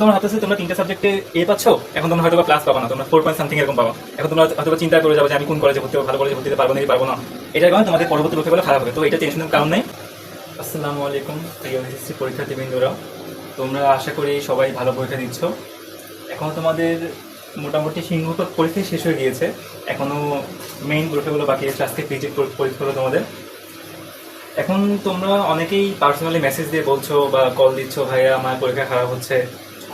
তোমরা ভাবতেছো তোমরা তিনটা সাবজেক্টে এ পাচ্ছ, এখন তোমরা হয়তো প্লাস পাবো না, তোমরা ফোর পয়েন্ট সামথিং এরকম পাবা। এখন তোমরা হয়তো চিন্তা করে যাব যে আমি কোন কলেজে ভর্তি ভালো কলেজে ভর্তি হতে পারব না পারব না। এটার কারণে তোমাদের পরবর্তী পরীক্ষাগুলো খারাপ হবে। তো এটা টেনশনের কারণ নেই। আসসালামু আলাইকুম এসএসসি পরীক্ষার্থীবৃন্দরা। তোমরা আশা করি সবাই ভালো পরীক্ষা দিচ্ছ। এখন তোমাদের মোটামুটি সিংহত পরীক্ষা শেষ হয়ে গিয়েছে। এখনও মেইন পরীক্ষাগুলো বাকি আছে, আজকে পিজি পরীক্ষাগুলো তোমাদের। এখন তোমরা অনেকেই পার্সোনালি মেসেজ দিয়ে বলছো বা কল দিচ্ছ, ভাইয়া, আমার পরীক্ষা খারাপ হচ্ছে।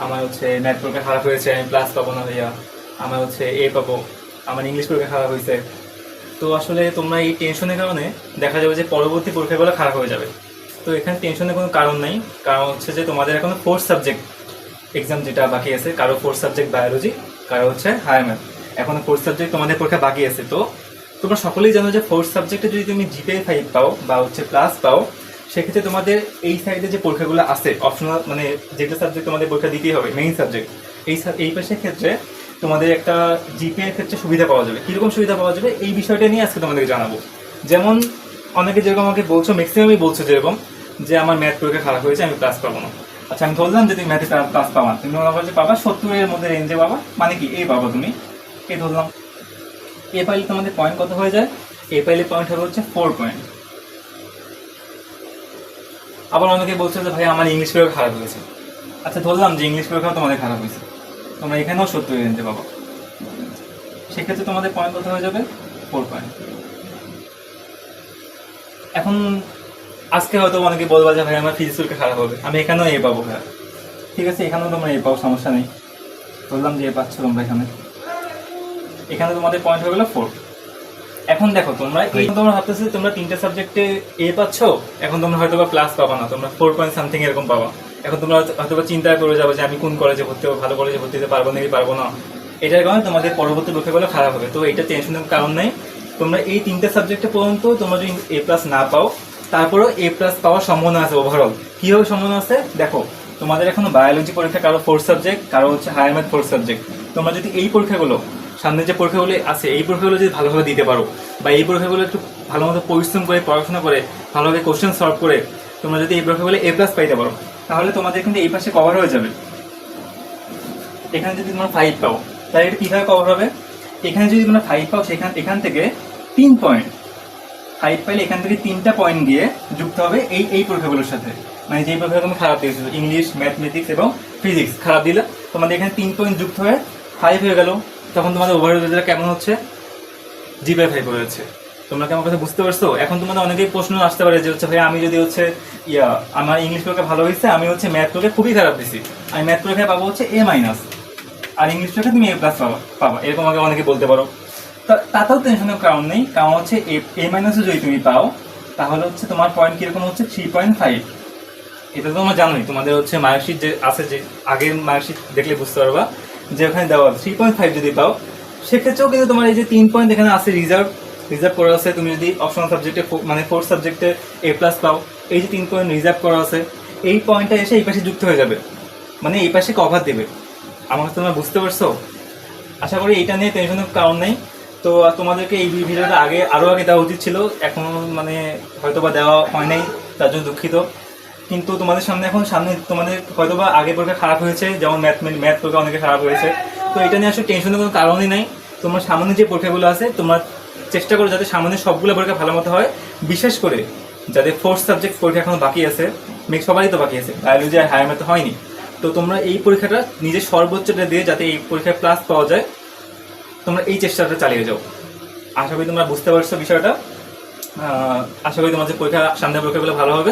আমার হচ্ছে ম্যাথ পরীক্ষা খারাপ হয়েছে, আমি ক্লাস পাবো না ভাইয়া। আমার হচ্ছে এ পাবো। আমার ইংলিশ পরীক্ষা খারাপ হয়েছে। তো আসলে তোমরা এই টেনশনের কারণে দেখা যাবে যে পরবর্তী পরীক্ষাগুলো খারাপ হয়ে যাবে। তো এখানে টেনশনের কোনো কারণ নেই। কারণ হচ্ছে যে তোমাদের এখনও ফোর্থ সাবজেক্ট এক্সাম যেটা বাকি আছে, কারও ফোর্থ সাবজেক্ট বায়োলজি কারও হচ্ছে হায়ার ম্যাথ এখনও ফোর্থ সাবজেক্ট তোমাদের পরীক্ষা বাকি আছে, তো তোমরা সকলেই জানো যে ফোর্থ সাবজেক্টে যদি তুমি জিপে ফাইভ পাও বা হচ্ছে প্লাস পাও সেক্ষেত্রে তোমাদের এই সাইডে যে পরীক্ষাগুলো আছে অপশনাল মানে যেটা সাবজেক্ট তোমাদের পরীক্ষা দিতেই হবে মেইন সাবজেক্ট এই এই পাশের ক্ষেত্রে তোমাদের একটা জিপে এর ক্ষেত্রে সুবিধা পাওয়া যাবে। কীরকম সুবিধা পাওয়া যাবে? এই বিষয়টা নিয়ে আজকে তোমাদেরকে জানাব। যেমন, অনেকে যেরকম আমাকে বলছো ম্যাক্সিমামই বলছো যেরকম, যে আমার ম্যাথ পরীক্ষা খারাপ হয়েছে, আমি ক্লাস পাবো না। আচ্ছা আমি ধরলাম যে তুমি ম্যাথে ক্লাস পাবা তুমি মনে করো যে পাবা সত্তরের মধ্যে রেঞ্জে পাবা মানে কি? এই পাবা তুমি। এই ধরলাম। এ পাইলে তোমাদের পয়েন্ট কত হয়ে যায়? এ পাইলে পয়েন্ট হবে হচ্ছে ফোর পয়েন্ট আবার অনেকে বলছে যে ভাই আমার ইংলিশ পরীক্ষা খারাপ হয়েছে। আচ্ছা ধরলাম যে ইংলিশ পরীক্ষা তোমাদের খারাপ হয়েছে। তোমরা এখানেও সত্তর রেঞ্জে পাবা সেক্ষেত্রে তোমাদের পয়েন্ট কত হয়ে যাবে? ফোর পয়েন্ট এখন, আজকে হয়তো অনেকে বলবা যে ভাই আমার ফিজিক্স পরীক্ষা খারাপ হবে। আমি এখানেও এ পাবো ভাই ঠিক আছে, এখানেও তোমরা এ পাও, সমস্যা নেই। বললাম যে এ পাচ্ছ তোমরা এখানে। এখানে তোমাদের পয়েন্ট হয়ে গেলো ফোর এখন দেখো তোমরা তোমরা ভাবতেছো তোমরা তিনটে সাবজেক্টে এ পাচ্ছ এখন তোমরা হয়তো বা প্লাস পাবা না তোমরা ফোর পয়েন্ট সামথিং এরকম পাবা। এখন তোমরা হয়তো বা চিন্তা করে যাবে যে আমি কোন কলেজে ভর্তি হব ভালো কলেজে ভর্তি হতে পারব নাকি পারব না। এটার কারণে তোমাদের পরবর্তী পরীক্ষাগুলো খারাপ হবে। তো এটা টেনশনের কারণ নেই। তোমরা এই তিনটে সাবজেক্টে পর্যন্ত তোমরা যদি এ প্লাস না পাও তারপরেও এ প্লাস পাওয়ার সম্ভাবনা আছে ওভারঅল কীভাবে সম্ভাবনা আছে? দেখো তোমাদের এখনও বায়োলজি পরীক্ষা কারও ফোর্থ সাবজেক্ট কারও হচ্ছে হায়ার ম্যাথ ফোর্থ সাবজেক্ট তোমরা যদি এই পরীক্ষাগুলো সামনে যে পরীক্ষাগুলো আছে, এই পরীক্ষাগুলো যদি ভালোভাবে দিতে পারো বা এই পরীক্ষাগুলো একটু ভালো মতো পরিশ্রম করে পড়াশোনা করে, ভালোভাবে কোশ্চেন সলভ করে তোমরা যদি এই পরীক্ষাগুলো এ প্লাস পাইতে পারো, তাহলে তোমাদের কিন্তু এই পাশে কভার হয়ে যাবে। এখানে যদি তোমরা ফাইভ পাও, তাহলে এটা কীভাবে কভার হবে? এখানে যদি তোমরা ফাইভ পাও, সেখান, এখান থেকে তিন পয়েন্ট ফাইভ পাইলে এখান থেকে তিনটা পয়েন্ট দিয়ে যুক্ত হবে এই এই পরীক্ষাগুলোর সাথে। মানে যে পরীক্ষা তুমি খারাপ দিয়েছ ইংলিশ ম্যাথমেটিক্স এবং ফিজিক্স খারাপ দিলে তোমাদের এখানে তিন পয়েন্ট যুক্ত হয়ে ফাইভ হয়ে গেল। তখন তোমাদের ওভারঅল রেজাল্ট কেমন হচ্ছে? জি বাই ফাইভ হয়েছে তোমরা কি আমার কথা বুঝতে পারছ? এখন তোমাদের অনেকেই প্রশ্ন আসতে পারে যে হচ্ছে ভাই আমি যদি হচ্ছে, ইয়া, আমার ইংলিশ পরীক্ষা ভালো হয়েছে, আমি হচ্ছে ম্যাথ পরীক্ষা খুবই খারাপ দিছি। আমি ম্যাথ পরীক্ষায় পাবো হচ্ছে এ মাইনাস আর ইংলিশ পরীক্ষা তুমি এ প্লাস পাবা পাবা। এরকম আমাকে অনেকে বলতে পারো। তা- তাতেও টেনশনের কারণ নেই। কারণ হচ্ছে এ মাইনাসও যদি তুমি পাও, তাহলে হচ্ছে তোমার পয়েন্ট কীরকম হচ্ছে? থ্রি পয়েন্ট ফাইভ এটা তো তোমার জানোই। তোমাদের হচ্ছে মার্কশিট যে আছে যে, আগের মার্কশিট দেখলে বুঝতে পারবা। যে ওখানে দেওয়া থ্রি পয়েন্ট ফাইভ যদি পাও, সেক্ষেত্রেও কিন্তু তোমার এই যে তিন পয়েন্ট এখানে আছে রিজার্ভ রিজার্ভ করা আছে। তুমি যদি অপশনাল সাবজেক্টে মানে ফোর্থ সাবজেক্টে এ প্লাস পাও, এই যে তিন পয়েন্ট রিজার্ভ করা আছে, এই পয়েন্টটা এসে এই পাশে যুক্ত হয়ে যাবে। মানে এই পাশে কভার দেবে। আমার তোমরা বুঝতে পারছ? আশা করি এটা নিয়ে টেনশনের কারণ নেই। তো তোমাদেরকে এই ভিডিওটা আগে আরও আগে দেওয়া উচিত ছিল। এখন মানে হয়তো বা দেওয়া হয় নাই, তার জন্য দুঃখিত। কিন্তু তোমাদের সামনে এখন সামনে তোমাদের হয়তো বা আগে পরীক্ষা খারাপ হয়েছে, যেমন ম্যাথ ম্যাথ পরীক্ষা অনেকে খারাপ হয়েছে। তো এটা নিয়ে আসলে টেনশনের কোনো কারণই নাই। তোমার সামনে যে পরীক্ষাগুলো আছে, তোমার চেষ্টা করো যাতে সামনে সবগুলো পরীক্ষা ভালো মতো হয়। বিশেষ করে যাদের ফোর্থ সাবজেক্ট পরীক্ষা এখন বাকি আছে সবারই তো বাকি আছে। বায়োলজি আর হায়ার ম্যাথ হয়নি। তো তোমরা এই পরীক্ষাটা নিজের সর্বোচ্চটা দিয়ে যাতে এই পরীক্ষায় প্লাস পাওয়া যায়, তোমরা এই চেষ্টাটা চালিয়ে যাও। আশা করি তোমরা বুঝতে পারছ বিষয়টা। আশা করি তোমাদের পরীক্ষা সামনের পরীক্ষাগুলো ভালো হবে।